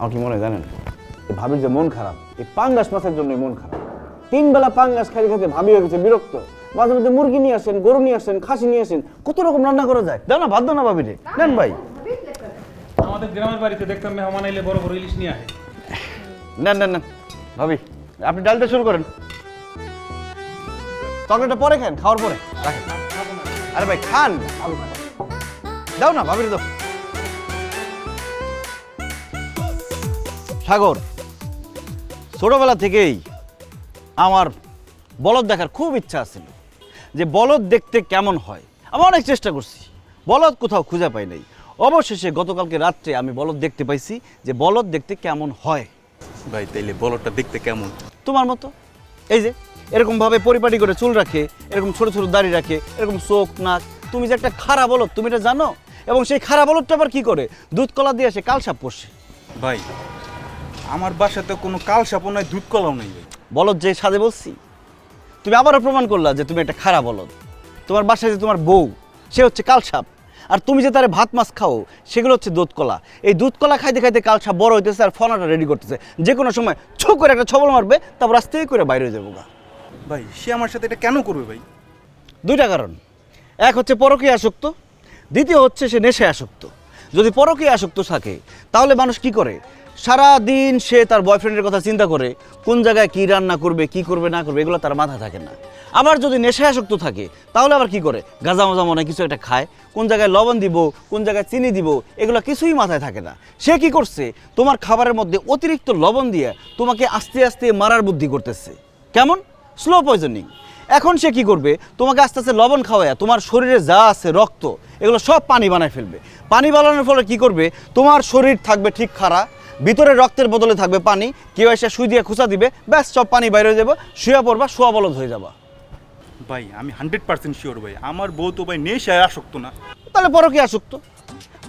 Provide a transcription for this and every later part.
আমার কি মনে হয় জানেন? এই ভাবির যে মন খারাপ এই পাঙ্গাস মাছের জন্যই মন খারাপ। তিন বেলা পাঙ্গাস খাইতে খাইতে ভাবি হয়ে গেছে বিরক্ত। মাঝে মধ্যে মুরগি নিয়ে আসেন গরু নিয়ে আসেন খাসি নিয়ে আসেন কত রকম রান্না করা যায়? দাও না দাও না ভাবি রে নেন ভাই। আমাদের গ্রামের বাড়িতে দেখতাম মেহমান এলে বড় বড় ইলিশ নিয়ে আসে। নেন নেন নেন। ভাবি আপনি ডালটা শুরু করেন। তরকারিটা পরে খান খাওয়ার পরে। রাখেন। আরে ভাই খান। দাও না ভাবির দাও। সাগর। ছোটবেলা থেকেই আমার বলদ দেখার খুব ইচ্ছা ছিল যে বলদ দেখতে কেমন হয়। আমি অনেক চেষ্টা করছি বলদ কোথাও খুঁজে পাই নাই। অবশেষে গতকালকে রাত্রে আমি বলদ দেখতে পাইছি যে বলদ দেখতে কেমন হয়। ভাই তাইলে বলদটা দেখতে কেমন? তোমার মতো? এই যে এরকম ভাবে পরিপাটি করে চুল রাখে এরকম ছোট ছোট দাড়ি রাখে এরকম চোখ নাক তুমি যে একটা খারাপ বলদ তুমি এটা জানো? এবং সেই খারাপ বলদটা আবার কি করে? দুধ কলা দিয়ে সে কালসাপ পোষে। ভাই আমার বাসাতে কোনো কাল সাপও নাই দুধ কলাও নাই বলদ যে সাজে বলছি? তুমি আবারও প্রমাণ করলা যে তুমি একটা খারাপ বলদ। তোমার বাসায় যে তোমার বউ সে হচ্ছে কালসাপ আর তুমি যে তারে ভাত মাছ খাও সেগুলো হচ্ছে দুধ কলা। এই দুধ কলা খাইতে খাইতে কালসাপ বড় হইতেছে আর ফনাটা রেডি করতেছে। যে কোনো সময় ছো করে একটা ছবল মারবে তারপর আস্তে করে বাইরে হয়ে যাব গা। ভাই সে আমার সাথে এটা কেন করবে ভাই? দুইটা কারণ। এক হচ্ছে পরকীয় আসক্ত দ্বিতীয় হচ্ছে সে নেশায় আসক্ত। যদি পরকীয় আসক্ত থাকে তাহলে মানুষ কি করে? সারা দিন সে তার বয়ফ্রেন্ডের কথা চিন্তা করে কোন জায়গায় কি রান্না করবে, কি করবে, না করবে, এগুলো তার মাথা থাকে না। আবার যদি নেশায় আসক্ত থাকে, তাহলে আবার কি করে? গাঁজা মাজা মনে কিছু একটা খায়। কোন জায়গায় লবণ দিব, কোন জায়গায় চিনি দিব, এগুলো কিছুই মাথায় থাকে না। সে কি করছে? তোমার খাবারের মধ্যে অতিরিক্ত লবণ দিয়ে তোমাকে আস্তে আস্তে মারার বুদ্ধি করতেছে। কেমন? স্লো পয়জনিং এখন সে কি করবে? তোমাকে আস্তে আস্তে লবণ খাওয়ায় তোমার শরীরে যা আছে, রক্ত, এগুলো সব পানি বানায় ফেলবে। পানি বানানোর ফলে কি করবে? তোমার শরীর থাকবে ঠিক খাড়া। ভিতরে রক্তের বদলে থাকবে পানি। কেউ এসে সুই দিয়ে খুঁচা দিবে। ব্যাস সব পানি বাইরে হয়ে যাব। শুয়ে পড়বা শোয়া বলদ হয়ে যাবা। ভাই আমি হান্ড্রেড পার্সেন্ট শিওর ভাই। আমার বউ তো ভাই নেশায় আসক্ত না। তাহলে পরকীয় আসক্ত।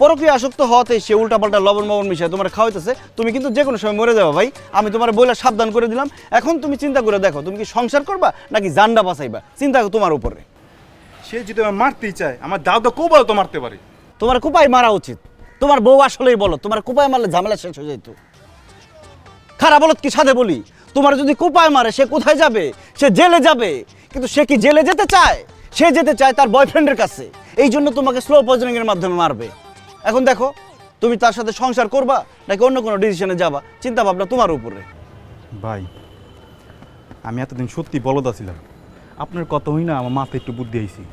পরকীয় আসক্ত হওয়াতে সে উল্টাপাল্টা লবণ মবন মিশায় তোমার খাওয়াইতেছে। তুমি কিন্তু যে কোনো সময় মরে যাবে ভাই। আমি তোমার বইলা সাবধান করে দিলাম। এখন তুমি চিন্তা করে দেখো তুমি কি সংসার করবা নাকি জান্ডা বাঁচাইবা? চিন্তা তোমার উপরে। সে যদি আমার মারতেই চায় আমার দাদা কোবাও তো মারতে পারে। তোমার কুপাই মারা উচিত। তোমার বউ আসলেই বলো, তোমার কুপায় মারলে ঝামেলা শেষ হয়ে যেত খারাপ বলত কি সাথে বলি? তোমার যদি কুপায় মারে, সে কোথায় যাবে? সে জেলে যাবে। কিন্তু সে কি জেলে যেতে চায়? সে যেতে চায় তার বয়ফ্রেন্ডের কাছে। এই জন্য তোমাকে স্লো পয়জনিং এর মাধ্যমে মারবে। এখন দেখো, তুমি তার সাথে সংসার করবা, নাকি অন্য কোনো ডিসিশনে যাবা? চিন্তা ভাবনা তোমার উপরে। ভাই, আমি এতদিন সত্যি বলদা ছিলাম আপনার কথা হই না, আমার মাথায় একটু বুদ্ধি আইছি।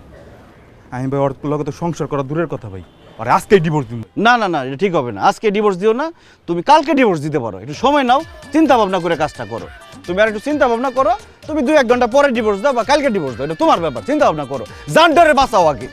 আমি ভাই লগে তো সংসার করা দূরের কথা ভাই। আর আজকে ডিভোর্স দিন না না না, এটা ঠিক হবে না। আজকে ডিভোর্স দিও না, তুমি কালকে ডিভোর্স দিতে পারো। একটু সময় নাও, চিন্তা ভাবনা করে কাজটা করো। তুমি আর একটু চিন্তা ভাবনা করো, তুমি দুই এক ঘণ্টা পরে ডিভোর্স দাও বা কালকে ডিভোর্স দাও, এটা তোমার ব্যাপার, চিন্তা ভাবনা করো। জানটারে বাঁচাও আগে।